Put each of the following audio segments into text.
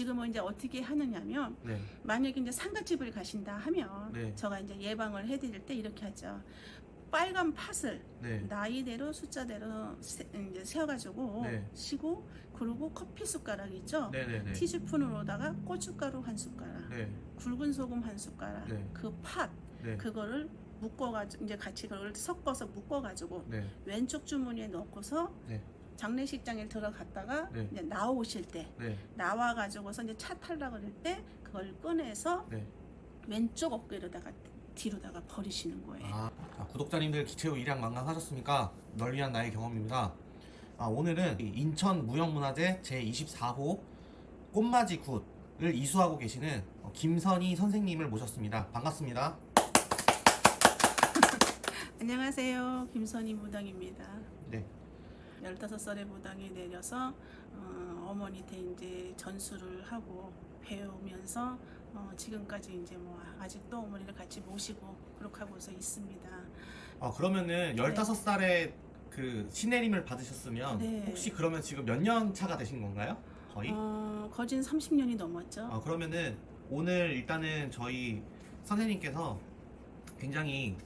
지금은 이제 어떻게 하느냐면 네. 만약에 이제 상가집을 가신다 하면 네. 제가 이제 예방을 해드릴 때 이렇게 하죠. 빨간 팥을 네. 나이대로 숫자대로 세, 이제 세어가지고 네. 시고 그리고 커피 숟가락 있죠. 네 네 네. 티스푼으로다가 고춧가루 한 숟가락, 네. 굵은 소금 한 숟가락, 네. 그팥 네. 그거를 묶어가지고 이제 같이 그걸 섞어서 묶어가지고 네. 왼쪽 주머니에 넣고서 네. 장례식장에 들어갔다가 네. 이제 나오실 때 네. 나와 가지고서 이제 차 탈라 그럴 때 그걸 꺼내서 네. 왼쪽 어깨로다가 뒤로다가 버리시는 거예요. 아, 자, 구독자님들 기체후 일양 만강하셨습니까? 널 위한 나의 경험입니다. 아, 오늘은 이 인천 무형문화재 제24호 꽃맞이 굿을 이수하고 계시는 어, 김선희 선생님을 모셨습니다. 반갑습니다. 안녕하세요. 김선희 무당입니다. 네. 15살에 무당에 내려서 어, 어머니한테 이제 전수를 하고 배우면서 어, 지금까지 이제 뭐 아직도 어머니를 같이 모시고 그렇게 하고서 있습니다. 아, 그러면은 15살에 그 신내림을 받으셨으면 네. 혹시 그러면 지금 몇 년 차가 되신 건가요? 거의? 어, 거진 30년이 넘었죠. 아, 그러면은 오늘 일단은 저희 선생님께서 굉장히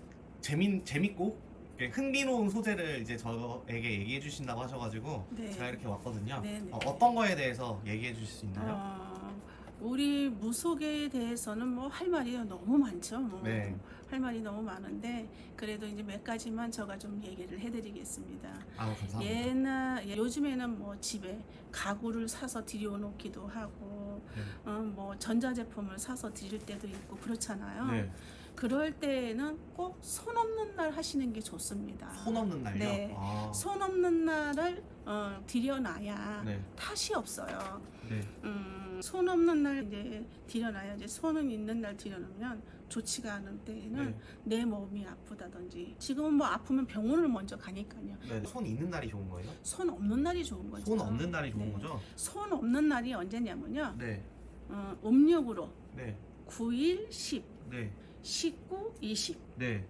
재밌, 재밌고 흥미로운 소재를 이제 저에게 얘기해 주신다고 하셔가지고 네. 제가 이렇게 왔거든요. 네, 네. 어, 떤 거에 대해서 얘기해 주실 수 있나요? 어, 우리 무속에 대해서는 뭐 할 말이 너무 많죠. 뭐. 네. 할 말이 너무 많은데 그래도 이제 몇 가지만 제가 좀 얘기를 해드리겠습니다. 아, 감사합니다. 옛날 예, 요즘에는 뭐 집에 가구를 사서 들여놓기도 하고 네. 어, 뭐 전자제품을 사서 드릴 때도 있고 그렇잖아요. 네. 그럴 때는 꼭 손 없는 날 하시는 게 좋습니다. 손 없는 날요? 네. 아, 손 없는 날을 어, 들여놔야 네. 탓이 없어요. 네. 음, 손 없는 날 이제 들여놔야지 손은 있는 날 들여놓으면 좋지가 않은 때에는 네. 내 몸이 아프다든지 지금은 뭐 아프면 병원을 먼저 가니까요. 네. 손 있는 날이 좋은 거예요? 손 없는 날이 좋은 거죠. 손 없는 날이 좋은 네. 거죠? 손 없는 날이 언제냐면요. 네. 어, 음력으로 네. 9일 10, 네. 19, 20, 네.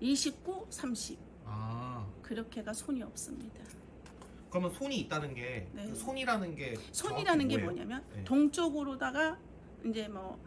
29, 30 아. 그렇게가 손이 없습니다. 그러면 손이 있다는 게 네. 그 손이라는 게 손이라는 게 정확히 뭐예요? 뭐냐면 네. 동쪽으로다가 이제 뭐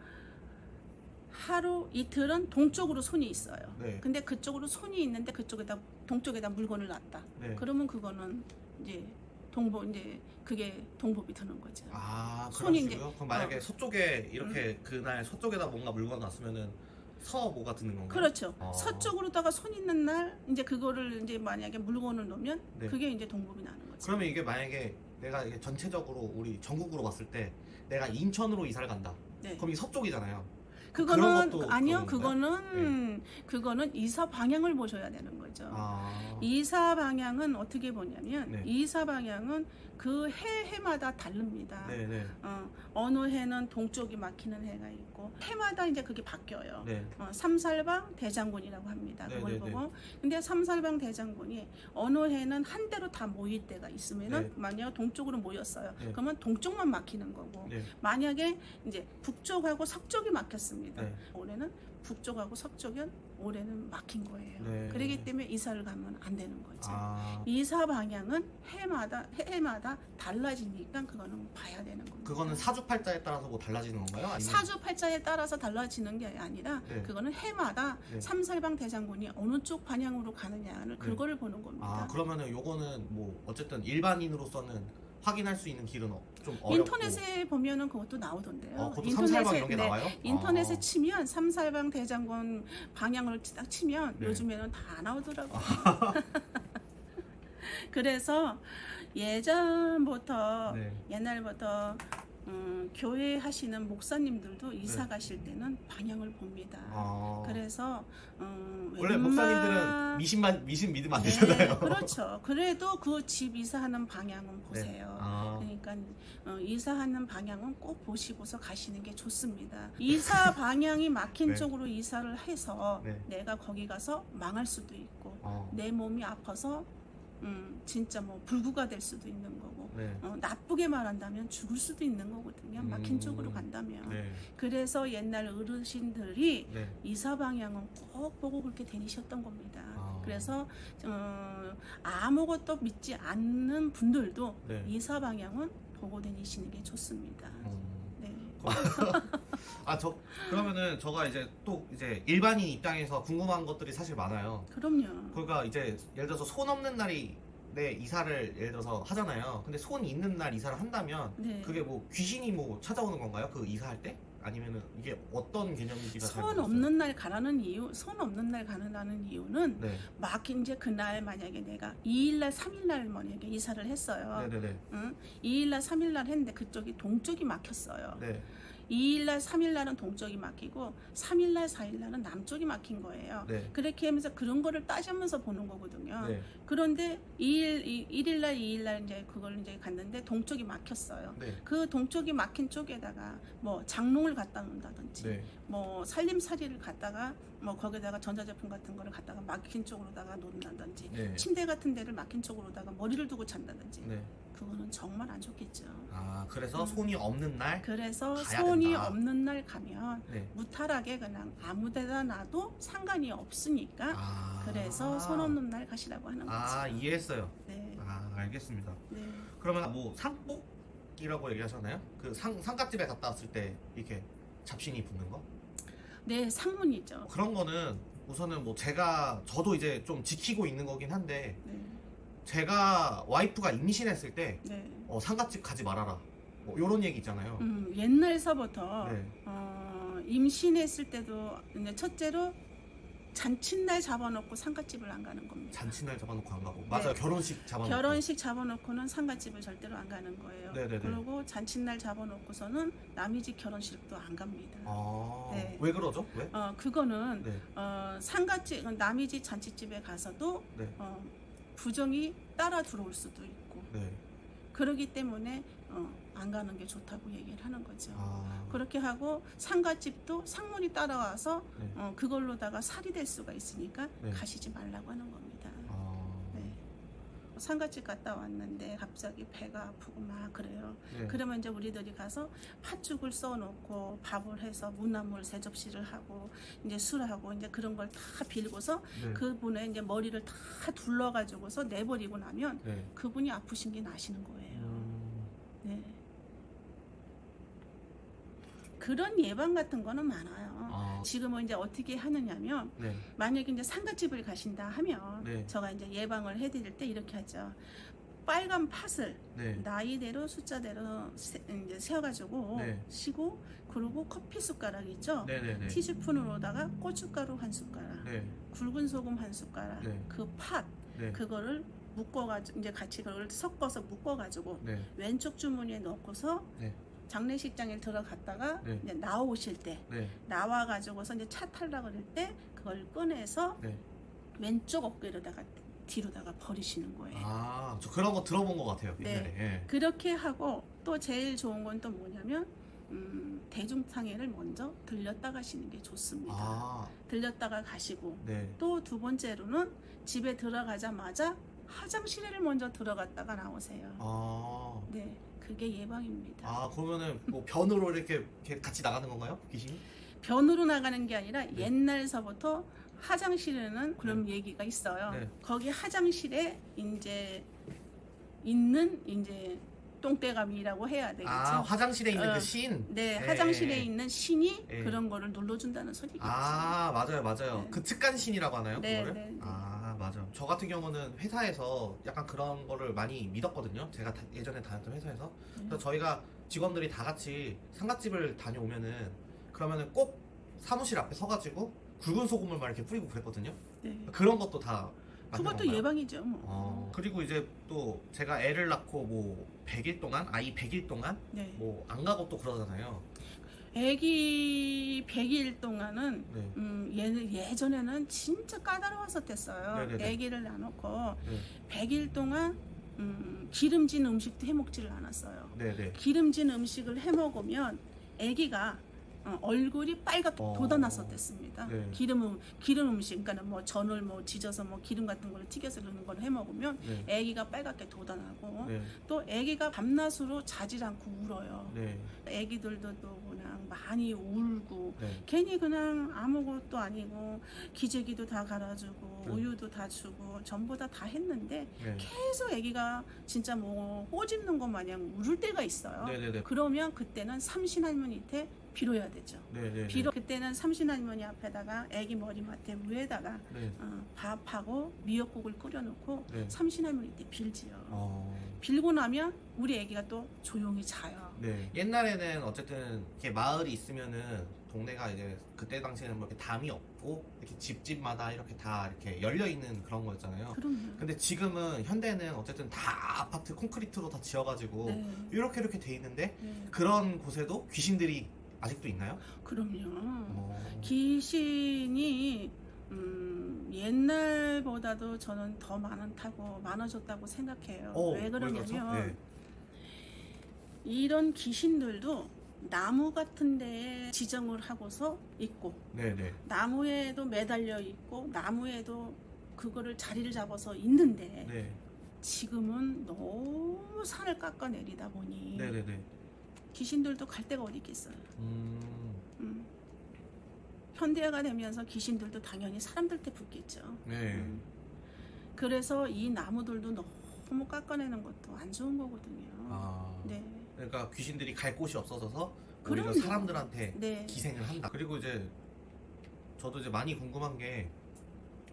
하루 이틀은 동쪽으로 손이 있어요. 네. 근데 그쪽으로 손이 있는데 그쪽에다 동쪽에다 물건을 놨다. 네. 그러면 그거는 이제 동보 이제 그게 동법이 드는 거죠. 아, 그런 손이 이제-? 그럼 만약에 어. 서쪽에 이렇게 그날 서쪽에다 뭔가 물건 놨으면은 서 뭐가 드는 건가요? 그렇죠. 아. 서쪽으로다가 손 있는 날 이제 그거를 이제 만약에 물건을 놓으면 네. 그게 이제 동법이 나는 거죠. 그러면 이게 만약에 내가 이게 전체적으로 우리 전국으로 봤을 때 내가 인천으로 이사를 간다. 네. 그럼 이 서쪽이잖아요. 그거는 아니요. 건가요? 그거는 그거는 이사 방향을 보셔야 되는 거죠. 아. 이사 방향은 어떻게 보냐면 네. 이사 방향은 그 해 해마다 다릅니다. 네, 네. 어, 어느 해는 동쪽이 막히는 해가 있고 해마다 이제 그게 바뀌어요. 네. 어, 삼살방 대장군이라고 합니다. 네, 그걸 네, 보고 근데 삼살방 대장군이 어느 해는 한 대로 다 모일 때가 있으면은 네. 만약 동쪽으로 모였어요. 네. 그러면 동쪽만 막히는 거고 네. 만약에 이제 북쪽하고 서쪽이 막혔습니다. 네. 올해는 북쪽하고 서쪽은 올해는 막힌 거예요. 네. 그렇기 때문에 이사를 가면 안 되는 거죠. 아. 이사 방향은 해마다 해마다 달라지니까 그거는 봐야 되는 겁니다. 그거는 사주팔자에 따라서 뭐 달라지는 건가요? 아니면 사주팔자에 따라서 달라지는 게 아니라 네. 그거는 해마다 네. 삼살방 대장군이 어느 쪽 방향으로 가느냐를 그거를 보는 겁니다. 아, 그러면은 요거는 뭐 어쨌든 일반인으로서는 확인할 수 있는 길은 어- 좀 어렵고 인터넷에 보면은 그것도 나오던데요. 어, 그것도 삼살방 이런 게 네, 나와요? 인터넷에 아. 치면 삼살방 대장군 방향을 딱 치면 네. 요즘에는 다 나오더라고요. 그래서 예전부터 네. 옛날부터 음, 교회 하시는 목사님들도 이사 네. 가실 때는 방향을 봅니다. 아. 그래서 음, 원래 웬만- 목사님들은 미신만 미신 믿으면 안 네, 되잖아요. 그렇죠. 그래도 그 집 이사하는 방향은 보세요. 아. 그러니까 어, 이사하는 방향은 꼭 보시고서 가시는 게 좋습니다. 이사 방향이 막힌 네. 쪽으로 이사를 해서 네. 내가 거기 가서 망할 수도 있고 어. 내 몸이 아파서 음, 진짜 뭐 불구가 될 수도 있는 거고 네. 어, 나쁘게 말한다면 죽을 수도 있는 거거든요. 막힌 음. 쪽으로 간다면. 네. 그래서 옛날 어르신들이 네. 이사 방향은 꼭 보고 그렇게 다니셨던 겁니다. 아. 그래서 어, 아무것도 믿지 않는 분들도 네. 이사 방향은 보고 다니시는 게 좋습니다. 음. 네. 아저 그러면은 저가 이제 또 이제 일반인 입장에서 궁금한 것들이 사실 많아요. 그럼요. 그러니까 이제 예를 들어서 손 없는 날이 내 이사를 예를 들어서 하잖아요. 근데 손 있는 날 이사를 한다면 네. 그게 뭐 귀신이 뭐 찾아오는 건가요? 그 이사할 때? 아니면은 이게 어떤 개념인지가 잘 손 모르겠어요. 없는 날 가라는 이유, 손 없는 날 가는 이유는 네, 막 이제 그날 만약에 내가 2일날, 3일날 만약에 이사를 했어요. 네, 네, 네, 응? 2일날, 3일날 했는데 그쪽이 동쪽이 막혔어요. 네, 2일날, 3일날은 동쪽이 막히고 3일날, 4일날은 남쪽이 막힌 거예요. 네, 그렇게 하면서 그런 거를 따지면서 보는 거거든요. 네, 그런데 2일, 1일날, 2일날 이제 그걸 이제 갔는데 동쪽이 막혔어요. 네, 그 동쪽이 막힌 쪽에다가 뭐 장롱을 갖다 놓는다든지 네, 뭐 살림살이를 갖다가 뭐 거기다가 전자제품 같은 거를 갖다가 막힌 쪽으로다가 놓는다든지 네, 침대 같은 데를 막힌 쪽으로다가 머리를 두고 잔다든지 네. 그거는 정말 안 좋겠죠. 아 그래서 음. 손이 없는 날, 그래서 가야 손이 된다. 없는 날 가면 네. 무탈하게 그냥 아무데나 놔도 상관이 없으니까 아, 그래서 손 없는 날 가시라고 하는 거죠. 아 이해했어요. 네, 아 알겠습니다. 네. 그러면 뭐 상복이라고 얘기하잖아요. 그 상 상갓집에 갔다 왔을 때 이렇게 잡신이 붙는 거? 네, 상문이죠. 그런 거는 우선은 뭐 제가 저도 이제 좀 지키고 있는 거긴 한데 네, 제가 와이프가 임신했을 때 네. 어, 상갓집 가지 말아라. 뭐 요런 얘기 있잖아요. 음, 옛날서부터 네. 어, 임신했을 때도 이제 첫째로 잔칫날 잡아놓고 상갓집을 안 가는 겁니다. 잔치날 잡아놓고 안 가고 맞아요 결혼식 잡아놓고 네. 결혼식 잡아놓고는 상갓집을 절대로 안 가는 거예요. 네네네. 그리고 잔칫날 잡아놓고서는 남의 집 결혼식도 안 갑니다. 아, 네. 왜 그러죠? 왜? 어, 그거는 네, 어, 상갓집 남의 집 잔치집에 가서도 네, 어, 부정이 따라 들어올 수도 있고 네. 그러기 때문에 어, 안 가는 게 좋다고 얘기를 하는 거죠. 아, 그렇게 하고 상갓집도 상문이 따라와서 네. 어, 그걸로다가 살이 될 수가 있으니까 네. 가시지 말라고 하는 겁니다. 아, 네. 상갓집 갔다 왔는데 갑자기 배가 아프고 막 그래요. 네. 그러면 이제 우리들이 가서 팥죽을 써놓고 밥을 해서 무나물 세 접시를 하고 이제 술하고 이제 그런 걸 다 빌고서 네. 그분의 이제 머리를 다 둘러가지고서 내버리고 나면 네. 그분이 아프신 게 나시는 거예요. 음, 네. 그런 예방 같은 거는 많아요. 아, 지금은 이제 어떻게 하느냐면 네, 만약에 이제 상가집을 가신다 하면 네. 제가 이제 예방을 해드릴 때 이렇게 하죠. 빨간 팥을 네, 나이대로 숫자대로 세, 이제 세어가지고 네. 시고 그리고 커피 숟가락 있죠. 네, 네, 네. 티스푼으로다가 고춧가루 한 숟가락, 네, 굵은 소금 한 숟가락, 네. 그팥 네, 그거를 묶어가지고 이제 같이 그걸 섞어서 묶어가지고 네, 왼쪽 주머니에 넣고서 네. 장례식장에 들어갔다가 네. 이제 나오실 때 네, 나와 가지고서 이제 차 탈라 그럴 때 그걸 꺼내서 네. 왼쪽 어깨로다가 뒤로다가 버리시는 거예요. 아, 저 그런 거 들어본 것 같아요. 네. 옛날에. 예. 그렇게 하고 또 제일 좋은 건 또 뭐냐면 음, 대중상해를 먼저 들렸다 가시는 게 좋습니다. 아, 들렸다가 가시고 네. 또 두 번째로는 집에 들어가자마자 화장실에를 먼저 들어갔다가 나오세요. 아, 네, 그게 예방입니다. 아 그러면은 뭐 변으로 이렇게, 이렇게 같이 나가는 건가요? 귀신이? 변으로 나가는 게 아니라 네. 옛날서부터 화장실에는 그런 얘기가 있어요. 네. 거기 화장실에 이제 있는 이제 똥대감이라고 해야 되겠죠. 아, 화장실에 있는 어, 그 신. 네, 네. 화장실에 있는 신이 네. 그런 거를 눌러준다는 소리겠죠. 아, 맞아요, 맞아요. 네. 그 측간신이라고 하나요? 네, 그거를? 네, 네. 아, 맞아. 저 같은 경우는 회사에서 약간 그런 거를 많이 믿었거든요. 제가 다- 예전에 다녔던 회사에서. 네. 그래서 저희가 직원들이 다 같이 상가집을 다녀오면은 그러면은 꼭 사무실 앞에 서가지고 굵은 소금을 막 이렇게 뿌리고 그랬거든요. 네. 그런 것도 다 맞는 그것도 건가요? 예방이죠. 뭐. 어, 그리고 이제 또 제가 애를 낳고 뭐 100일 동안 아이 100일 동안 네. 뭐 안 가고 또 그러잖아요. 아기 100일 동안은 네. 음, 얘는 예전에는 진짜 까다로웠었댔어요. 네 네 네. 아기를 낳아놓고 네. 100일 동안 음, 기름진 음식도 해먹지를 않았어요. 네, 네. 기름진 음식을 해먹으면 아기가 어, 얼굴이 빨갛게 어. 돋아났었댔습니다. 네. 기름 기름 음식, 그러니까 뭐 전을 뭐 지져서 뭐 기름 같은 걸 튀겨서 그런 걸 해 먹으면 네. 아기가 빨갛게 돋아나고 네. 또 아기가 밤낮으로 자질 않고 울어요. 네. 아기들도 또 그냥 많이 울고 네. 괜히 그냥 아무것도 아니고 기저귀도 다 갈아주고 네. 우유도 다 주고 전부 다 다 했는데 네. 계속 아기가 진짜 뭐 꼬집는 것 마냥 울을 때가 있어요. 네. 네. 네. 그러면 그때는 삼신 할머니한테 빌어야 되죠. 네. 네. 빌어 그때는 삼신 할머니 앞에다가 아기 머리맡에 위에다가 네. 어, 밥하고 미역국을 끓여놓고 네. 삼신 할머니한테 빌지요. 어. 빌고 나면 우리 아기가 또 조용히 자요. 네. 옛날에는 어쨌든 이렇게 마을이 있으면은 동네가 이제 그때 당시에는 뭐 이렇게 담이 없고 이렇게 집집마다 이렇게 다 이렇게 열려 있는 그런 거였잖아요. 그럼요. 근데 지금은 현대는 어쨌든 다 아파트 콘크리트로 다 지어가지고 네. 이렇게 이렇게 돼 있는데 네. 그런 곳에도 귀신들이 아직도 있나요? 그럼요. 어. 귀신이 음, 옛날보다도 저는 더 많다고 많아졌다고 생각해요. 어, 왜 그러죠? 그러냐면 네. 이런 귀신들도 나무 같은 데에 지정을 하고서 있고 네, 네. 나무에도 매달려 있고 나무에도 그거를 자리를 잡아서 있는데 네. 지금은 너무 산을 깎아내리다 보니 네, 네, 네. 귀신들도 갈 데가 어디 있겠어요. 음. 음. 현대화가 되면서 귀신들도 당연히 사람들한테 붙겠죠. 네. 음. 그래서 이 나무들도 너무 깎아내는 것도 안 좋은 거거든요. 아. 네. 그러니까 귀신들이 갈 곳이 오히려 그럼요. 사람들한테 네. 기생을 한다. 그리고 이제 저도 이제 많이 궁금한 게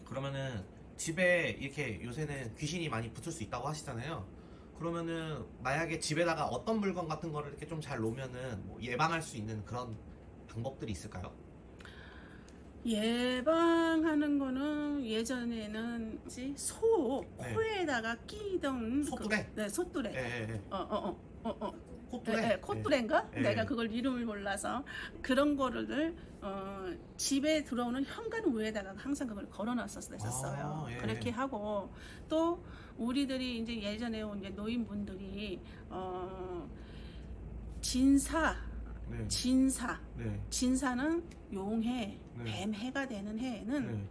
그러면은 집에 이렇게 요새는 귀신이 많이 붙을 수 있다고 하시잖아요. 그러면은 만약에 집에다가 어떤 물건 같은 거를 이렇게 좀 잘 놓으면은 뭐 예방할 수 있는 그런 방법들이 있을까요? 예방하는 거는 예전에는 뭐지? 소 네. 코에다가 끼던 소뚜레? 그, 네, 소뚜레. 예, 예, 예. 어어어 어, 어, 어. 코뚜레. 네, 네, 콧뚜레인가? 네. 내가 그걸 이름을 몰라서 그런 거를 어, 집에 들어오는 현관 위에다가 항상 그걸 걸어놨었어요. 아, 예. 그렇게 하고 또 우리들이 이제 예전에 온 이제 노인분들이 어, 진사, 네. 진사, 네. 진사는 용해, 네. 뱀해가 되는 해에는 네.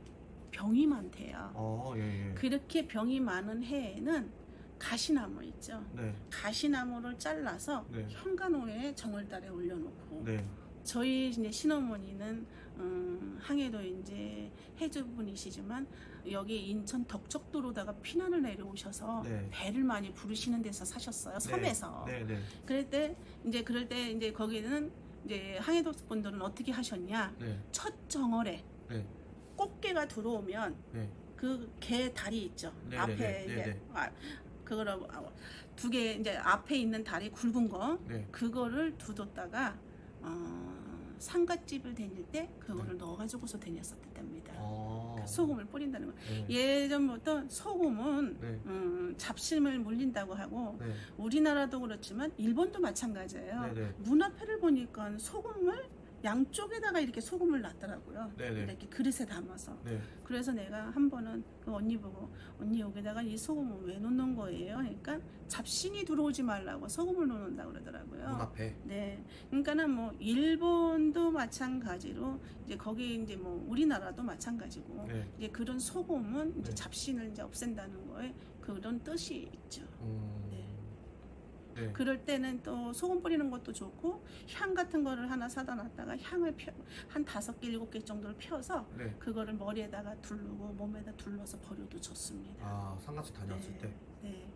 병이 많대요. 어, 예, 예. 그렇게 병이 많은 해에는 가시나무 있죠. 네. 가시나무를 잘라서 네. 현관호에 정월달에 올려놓고 네. 저희 이제 신어머니는 음, 항해도 이제 해주분이시지만 여기 인천 덕적도로다가 피난을 내려오셔서 네. 배를 많이 부르시는 데서 사셨어요 섬에서 네, 네. 그럴 때 이제 그럴 때 이제 거기는 이제 항해도 분들은 어떻게 하셨냐 네. 첫 정월에 네. 꽃게가 들어오면 네. 그개 다리 있죠 네, 앞에 네, 네, 이제 네, 네. 아, 그거를 두 개 이제 앞에 있는 다리 굵은 거 네. 그거를 두뒀다가 어, 상갓집을 다닐 때 그거를 네. 넣어가지고서 다녔었답니다. 어. 소금을 뿌린다는 거. 네. 예전부터 소금은 네. 음, 잡심을 물린다고 하고 네. 우리나라도 그렇지만 일본도 마찬가지예요. 네, 네. 문 앞에를 보니까 소금을 양쪽에다가 이렇게 소금을 놨더라고요. 네, 네. 이렇게 그릇에 담아서. 네. 그래서 내가 한 번은 그 언니 보고 언니 여기다가 이 소금을 왜 넣는 거예요? 그러니까 잡신이 들어오지 말라고 소금을 넣는다 그러더라고요. 문 앞에. 네, 그러니까는 뭐 일본도 마찬가지로 이제 거기 이제 뭐 우리나라도 마찬가지고 네. 이제 그런 소금은 이제 네. 잡신을 이제 없앤다는 거에 그런 뜻이 있죠. 음. 네. 네. 그럴 때는 또 소금 뿌리는 것도 좋고 향 같은 거를 하나 사다 놨다가 향을 펴, 한 다섯 개 일곱 개 정도를 펴서 네. 그거를 머리에다가 두르고 몸에다 둘러서 버려도 좋습니다. 아, 상가집 다녀왔을 네. 때. 네.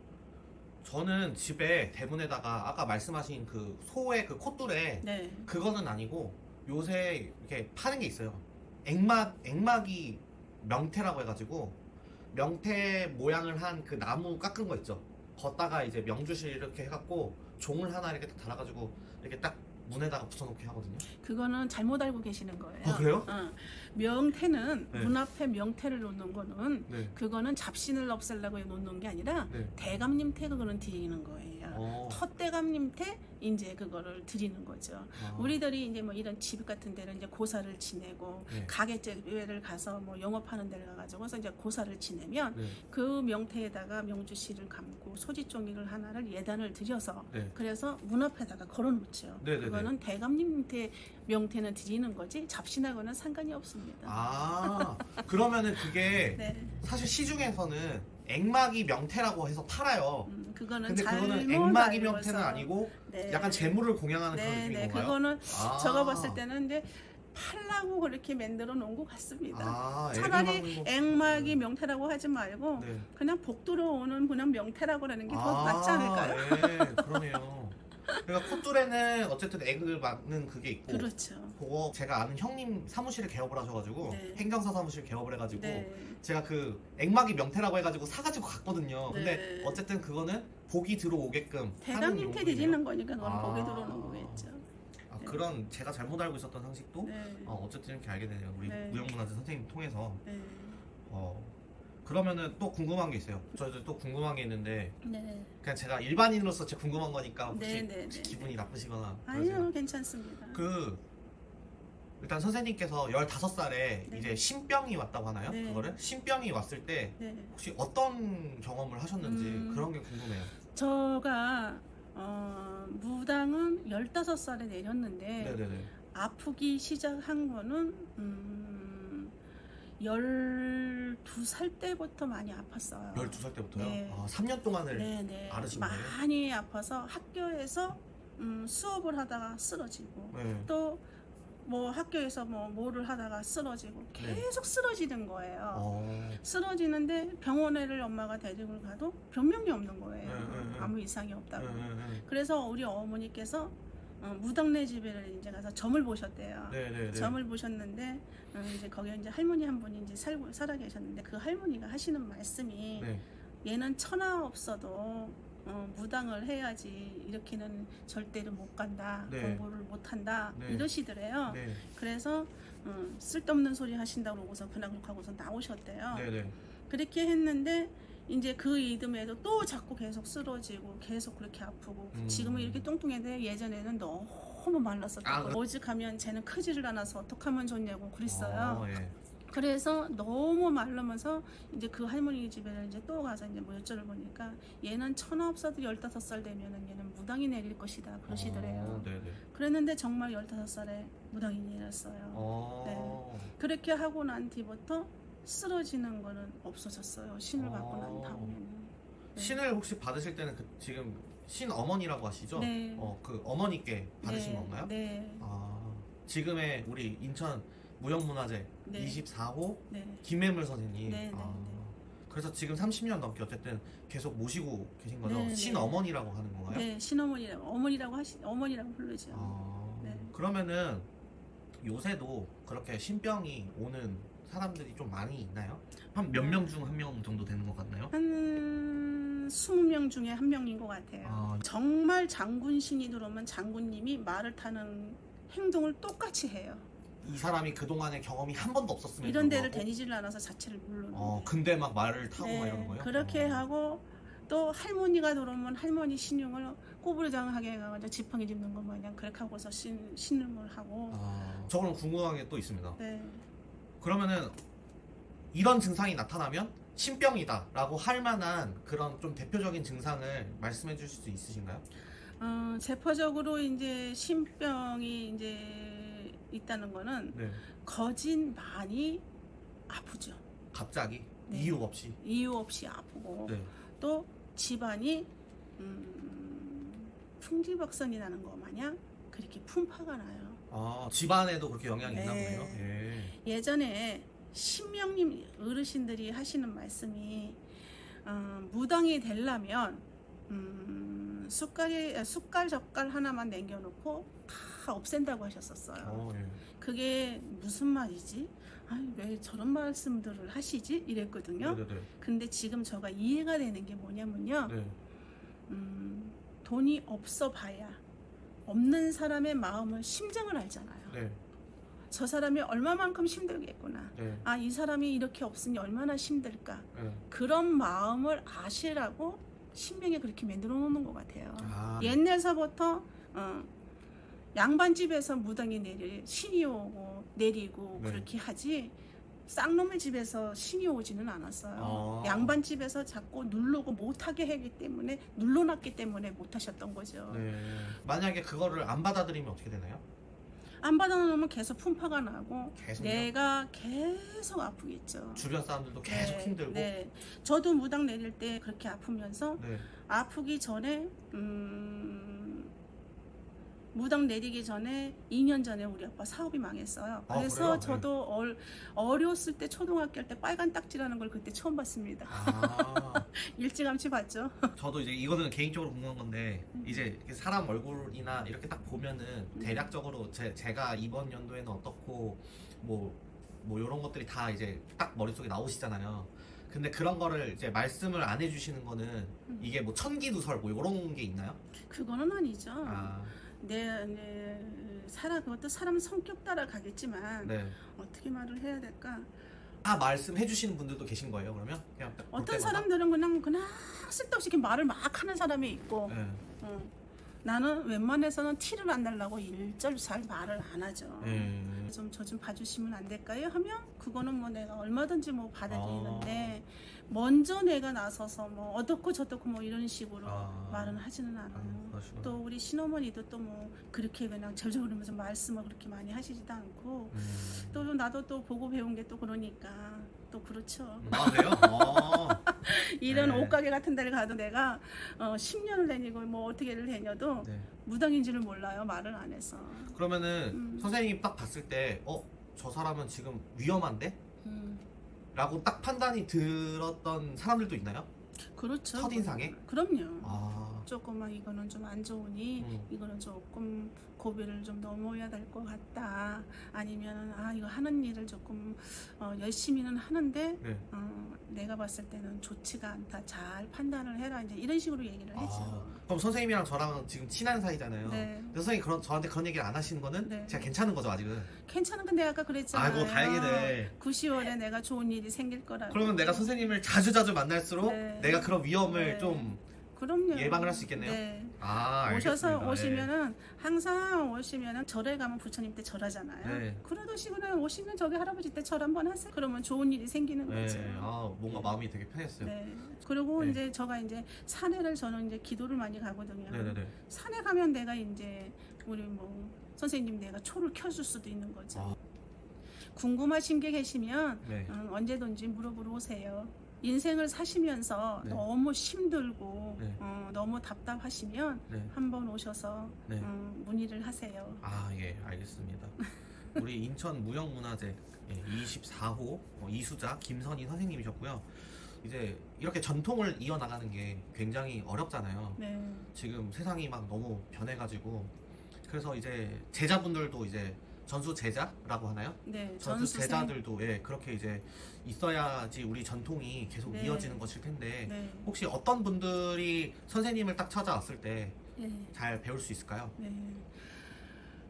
저는 집에 대문에다가 아까 말씀하신 그 소의 그 콧줄에 네. 그거는 아니고 요새 이렇게 파는 게 있어요. 액막 액막이 명태라고 해가지고 명태 모양을 한 그 나무 깎은 거 있죠. 걷다가 이제 명주실 이렇게 해갖고 종을 하나 이렇게 딱 달아가지고 이렇게 딱 문에다가 붙여놓게 하거든요. 그거는 잘못 알고 계시는 거예요. 아, 그래요? 어. 명태는 네. 문 앞에 명태를 놓는 거는 네. 그거는 잡신을 없애려고 놓는 게 아니라 네. 대감님태 그거는 드리는 거예요. 어. 텃대감님태 이제 그거를 드리는 거죠. 아, 우리들이 이제 뭐 이런 집 같은 데는 이제 고사를 지내고 네. 가게집에를 가서 뭐 영업하는 데를 가가지고 서 이제 고사를 지내면 네. 그 명태에다가 명주씨를 감고 소지 종이를 하나를 예단을 드려서 네. 그래서 문 앞에다가 걸어놓죠. 네, 네, 네. 그거는 대감님한테 명태는 드리는 거지 잡신하고는 상관이 없습니다. 아 그러면은 그게 네, 사실 시중에서는 액막이 명태라고 해서 팔아요. 음, 그거는 근데 그거는 잘못 액막이 알고서. 명태는 아니고 네. 약간 재물을 공양하는 그런 네, 느낌인 네, 건가요? 그거는 아. 제가 봤을 때는 이제 팔라고 그렇게 만들어 놓은 것 같습니다. 아, 차라리 액막은 뭐- 액막이 명태라고 하지 말고 네. 그냥 복 들어오는 그냥 명태라고 하는 게더 아, 낫지 않을까요? 네, 그러네요. 그러니까 콧줄에는 어쨌든 액을 맞는 그게 있고 그렇죠. 그거 제가 아는 형님 사무실에 개업을 하셔가지고 네. 행정사 사무실 개업을 해가지고 네. 제가 그 액막이 명태라고 해가지고 사가지고 갔거든요. 근데 네. 어쨌든 그거는 복이 들어오게끔 하는 대감님께 용도예요. 드리는 거니까 그건 아. 거기 들어오는 거겠죠. 아, 네. 그런 제가 잘못 알고 있었던 상식도 네. 어, 어쨌든 이렇게 알게 되네요. 우리 네. 무형문화재 선생님 통해서 네. 어, 그러면은 또 궁금한 게 있어요. 저도 또 궁금한 게 있는데 네. 그냥 제가 일반인으로서 제 궁금한 거니까 혹시, 네, 네, 네. 기분이 나쁘시거나 그러세요? 아니요, 괜찮습니다. 그 일단 선생님께서 15살에 이제 신병이 왔다고 하나요? 네. 그거를 신병이 왔을 때 네. 혹시 어떤 경험을 하셨는지 음. 그런 게 궁금해요. 저가 어, 무당은 15살에 내렸는데 네, 네, 네. 아프기 시작한 거는 음, 12살 때부터 많이 아팠어요. 12살 때부터요? 네. 아, 3년 동안을 네네. 앓으신 거예요? 많이 아파서 학교에서 음, 수업을 하다가 쓰러지고 네. 또 뭐 학교에서 뭐 뭐를 하다가 쓰러지고 네. 계속 쓰러지는 거예요. 어. 쓰러지는데 병원에를 엄마가 데리고 가도 변명이 없는 거예요. 네, 네, 네. 아무 이상이 없다고. 네, 네, 네. 그래서 우리 어머니께서 어, 무당네 집에 이제 가서 점을 보셨대요. 네, 네, 네. 점을 보셨는데 어, 이제 거기 이제 할머니 한 분이 이제 살고 살아 계셨는데 그 할머니가 하시는 말씀이 네. 얘는 천하 없어도 어, 무당을 해야지 이렇게는 절대로 못 간다 네. 공부를 못 한다 네. 이러시더래요. 네. 그래서 어, 쓸데없는 소리 하신다고 그러고서 그냥 하고서 나오셨대요. 네, 네. 그렇게 했는데 이제 그 이듬해도 또 자꾸 계속 쓰러지고 계속 그렇게 아프고 음. 지금은 이렇게 뚱뚱했는데 예전에는 너무 말랐었던 아, 거예요. 오직하면 쟤는 크지를 않아서 어떡하면 좋냐고 그랬어요. 어, 예. 그래서 너무 말르면서 이제 그 할머니 집에 이제 또 가서 이제 뭐 여쭤를 보니까 얘는 천하 없어도 15살 되면은 얘는 무당이 내릴 것이다 그러시더래요. 어, 네, 네. 그랬는데 정말 15살에 무당이 내렸어요. 어. 그렇게 하고 난 뒤부터 쓰러지는 거는 없어졌어요. 신을 받고 난 어. 다음에는. 네. 신을 혹시 받으실 때는 그 지금 신 어머니라고 하시죠? 네. 어, 그 어머니께 받으신 네, 건가요? 네. 아, 지금의 우리 인천 무형문화재 네. 24호 네. 김혜물 선생님. 네, 네, 아, 네. 그래서 지금 30년 넘게 어쨌든 계속 모시고 계신 거죠? 네, 네. 신어머니라고 하는 건가요? 네, 신어머니라고 어머니라고 하시 어머니라고 부르죠. 아, 네. 그러면은 요새도 그렇게 신병이 오는 사람들이 좀 많이 있나요? 한 몇 명 중 한 명 정도 되는 것 같나요? 한 20명 중에 한 명인 것 같아요. 아, 정말 장군 신이 들어오면 장군님이 말을 타는 행동을 똑같이 해요. 이 사람이 그동안의 경험이 한 번도 없었으면 이런 데를 불구하고 다니지를 않아서 자체를 모르는 어. 근데 막 말을 타고 막 이러는 네, 거예요? 그렇게 어. 하고 또 할머니가 들어오면 할머니 신용을 꼬부르장하게 해가지고 지팡이 짚는 것 마냥 그렇게 하고서 신, 신음을 하고 아, 저 그럼 궁금한 게 또 있습니다. 네. 그러면은 이런 증상이 나타나면 신병이다라고 할 만한 그런 좀 대표적인 증상을 말씀해 주실 수 있으신가요? 어, 제퍼적으로 이제 신병이 이제 있다는 거는 네. 거진 많이 아프죠. 갑자기 네. 이유 없이. 이유 없이 아프고 네. 또 집안이 음, 풍지박산이 나는 것 마냥 그렇게 풍파가 나요. 아 집안에도 그렇게 영향이 있나 네. 보네요. 예. 예전에 신명님 어르신들이 하시는 말씀이 어, 무당이 되려면 음, 숟갈이 숟갈 젓갈 하나만 남겨놓고 다 없앤다고 하셨었어요. 어, 예. 그게 무슨 말이지? 아니, 왜 저런 말씀들을 하시지? 이랬거든요. 네네네. 근데 지금 저가 이해가 되는 게 뭐냐면요. 네. 음, 돈이 없어 봐야 없는 사람의 마음을 심정을 알잖아요. 네. 저 사람이 얼마만큼 힘들겠구나. 네. 아, 이 사람이 이렇게 없으니 얼마나 힘들까. 네. 그런 마음을 아시라고 신명에 그렇게 만들어 놓는 것 같아요. 아, 옛날서부터 어, 양반집에서 무당이 내리 신이 오고 내리고 네. 그렇게 하지 쌍놈의 집에서 신이 오지는 않았어요. 아. 양반 집에서 자꾸 누르고 못하게 하기 때문에 눌러놨기 때문에 못하셨던 거죠. 네. 만약에 그거를 안 받아들이면 어떻게 되나요? 안 받아놓으면 계속 풍파가 나고 계속요? 내가 계속 아프겠죠. 주변 사람들도 계속 네, 힘들고. 네. 저도 무당 내릴 때 그렇게 아프면서 네. 아프기 전에 음, 무당 내리기 전에 2년 전에 우리 아빠 사업이 망했어요. 아, 그래서 그래요? 저도 얼, 어렸을 때 초등학교 때 빨간 딱지라는 걸 그때 처음 봤습니다. 아, 일찌감치 봤죠. 저도 이제 이거는 개인적으로 궁금한 건데 이제 이렇게 사람 얼굴이나 이렇게 딱 보면은 음. 대략적으로 제, 제가 이번 연도에는 어떻고 뭐 뭐 이런 것들이 다 이제 딱 머릿속에 나오시잖아요. 근데 그런 거를 이제 말씀을 안 해주시는 거는 음. 이게 뭐 천기누설 뭐 이런 게 있나요? 그거는 아니죠. 아, 내, 내 사람 그것도 사람 성격 따라 가겠지만 네. 어떻게 말을 해야 될까? 다 말씀해 주시는 분들도 계신 거예요, 그러면? 그냥 딱볼 어떤 때마다? 사람들은 그냥 그냥 쓸데없이 이렇게 말을 막 하는 사람이 있고 네. 어. 나는 웬만해서는 티를 안 내려고 일절 잘 말을 안 하죠. 네. 좀저 좀 봐주시면 안 될까요? 하면 그거는 뭐 내가 얼마든지 뭐 받아들이는데 먼저 내가 나서서 뭐 어떻고 저떻고 뭐 이런 식으로 아. 말은 하지는 않아요. 아. 또 우리 신어머니도 또 뭐 그렇게 그냥 절절하면서 말씀을 그렇게 많이 하시지도 않고 음. 또 나도 또 보고 배운 게 또 그러니까 또 그렇죠. 아 그래요? 어. 이런 네. 옷가게 같은 데를 가도 내가 어, 10년을 다니고 뭐 어떻게를 다녀도 네. 무당인지를 몰라요. 말을 안 해서. 그러면은 음. 선생님이 딱 봤을 때, 어, 저 사람은 지금 위험한데? 음, 라고 딱 판단이 들었던 사람들도 있나요? 그렇죠. 첫인상에? 그럼요. 아, 조금만 이거는 좀 안 좋으니 음. 이거는 조금 고비를 좀 넘어야 될 것 같다. 아니면 아 이거 하는 일을 조금 어, 열심히는 하는데 네. 어, 내가 봤을 때는 좋지가 않다. 잘 판단을 해라. 이제 이런 식으로 얘기를 했죠. 아, 그럼 선생님이랑 저랑 지금 친한 사이잖아요. 네. 근데 선생님이 그런, 저한테 그런 얘기를 안 하시는 거는 네. 제가 괜찮은 거죠, 아직은? 괜찮은 건데 아까 그랬잖아요. 아이고, 다행이네. 9시월에 내가 좋은 일이 생길 거라고. 그러면 내가 선생님을 자주 자주 만날수록 네. 내가 그런 위험을 네. 좀 그럼요. 예방을 할 수 있겠네요. 네. 아, 오셔서 알겠습니다. 오시면은 항상 오시면은 절에 가면 부처님 때 절하잖아요. 네. 그래도 시간에 오시면 저기 할아버지 때 절 한번 하세요. 그러면 좋은 일이 생기는 네. 거죠. 네. 아, 뭔가 마음이 되게 편했어요. 네. 그리고 네. 이제 저가 이제 산에를 저는 이제 기도를 많이 가거든요. 네네네. 산에 가면 내가 이제 우리 뭐 선생님 내가 초를 켜줄 수도 있는 거죠. 아. 궁금하신 게 계시면 네. 음, 언제든지 물어보러 오세요. 인생을 사시면서 네. 너무 힘들고 네. 어, 너무 답답하시면 네. 한번 오셔서 네. 음, 문의를 하세요. 아, 예, 알겠습니다. 우리 인천 무형문화재 예, 24호 어, 이수자 김선희 선생님이셨고요. 이제 이렇게 전통을 이어나가는 게 굉장히 어렵잖아요. 네. 지금 세상이 막 너무 변해가지고 그래서 이제 제자분들도 이제 전수 제자라고 하나요? 네. 전수 전수생. 제자들도 예, 그렇게 이제 있어야지 우리 전통이 계속 네. 이어지는 것일 텐데 네. 혹시 어떤 분들이 선생님을 딱 찾아왔을 때 잘 네. 배울 수 있을까요? 네.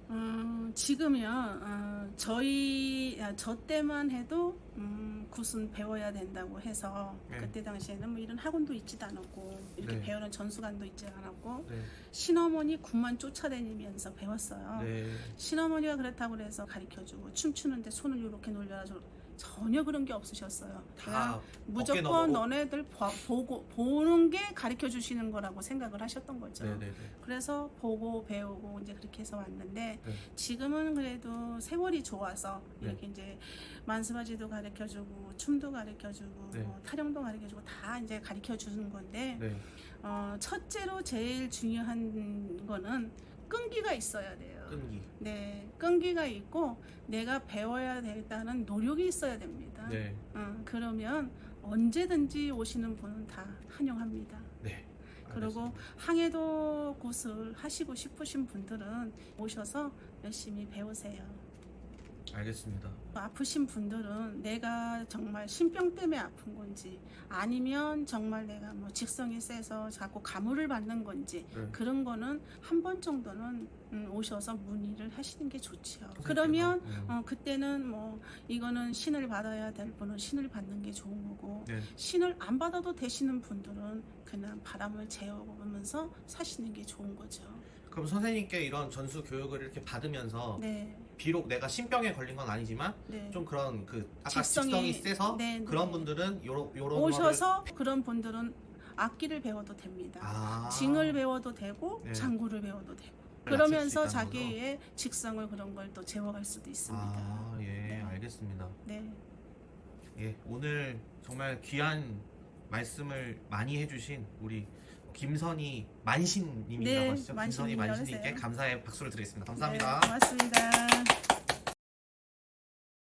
어, 지금요, 어, 저희, 아, 저 때만 해도, 음, 굿은 배워야 된다고 해서, 네. 그때 당시에는 뭐 이런 학원도 있지도 않았고, 이렇게 네. 배우는 전수관도 있지 않았고, 네. 신어머니 굿만 쫓아다니면서 배웠어요. 네. 신어머니가 그렇다고 그래서 가르쳐주고, 춤추는데 손을 이렇게 놀려라. 저- 전혀 그런 게 없으셨어요. 다 무조건 넘어고. 너네들 봐- 보고, 보는 게 가르쳐 주시는 거라고 생각을 하셨던 거죠. 네네네. 그래서 보고 배우고 이제 그렇게 해서 왔는데 네. 지금은 그래도 세월이 좋아서 네. 이렇게 이제 만수바지도 가르쳐 주고 춤도 가르쳐 주고 네. 뭐 타령도 가르쳐 주고 다 이제 가르쳐 주는 건데 네. 어, 첫째로 제일 중요한 거는 끈기가 있어야 돼요. 끈기. 네, 끈기가 있고 내가 배워야 되겠다는 노력이 있어야 됩니다. 네. 어, 그러면 언제든지 오시는 분은 다 환영합니다. 네. 그리고 항해도 곳을 하시고 싶으신 분들은 오셔서 열심히 배우세요. 알겠습니다. 아프신 분들은 내가 정말 신병 때문에 아픈 건지 아니면 정말 내가 뭐 직성이 세서 자꾸 가물을 받는 건지 네. 그런 거는 한 번 정도는 음, 오셔서 문의를 하시는 게 좋죠. 그러면 음. 어, 그때는 뭐 이거는 신을 받아야 될 분은 신을 받는 게 좋은 거고 네. 신을 안 받아도 되시는 분들은 그냥 바람을 재워보면서 사시는 게 좋은 거죠. 그럼 선생님께 이런 전수 교육을 이렇게 받으면서 네, 비록 내가 신병에 걸린 건 아니지만 네. 좀 그런 그 아까 직성이- 직성이, 세서 네, 네. 그런 분들은 요런 요런 오셔서 그런 분들은 악기를 배워도 됩니다. 아. 징을 배워도 되고 네. 장구를 배워도 되고 그러면서 자기의 직성을 그런 걸또 제어할 수도 있습니다. 아, 예, 네. 알겠습니다. 네, 예, 오늘 정말 귀한 말씀을 많이 해주신 우리 김선희 만신님이라고 네, 하시죠? 김선희 만신님께. 감사의 박수를 드리겠습니다. 감사합니다. 네, 고맙습니다.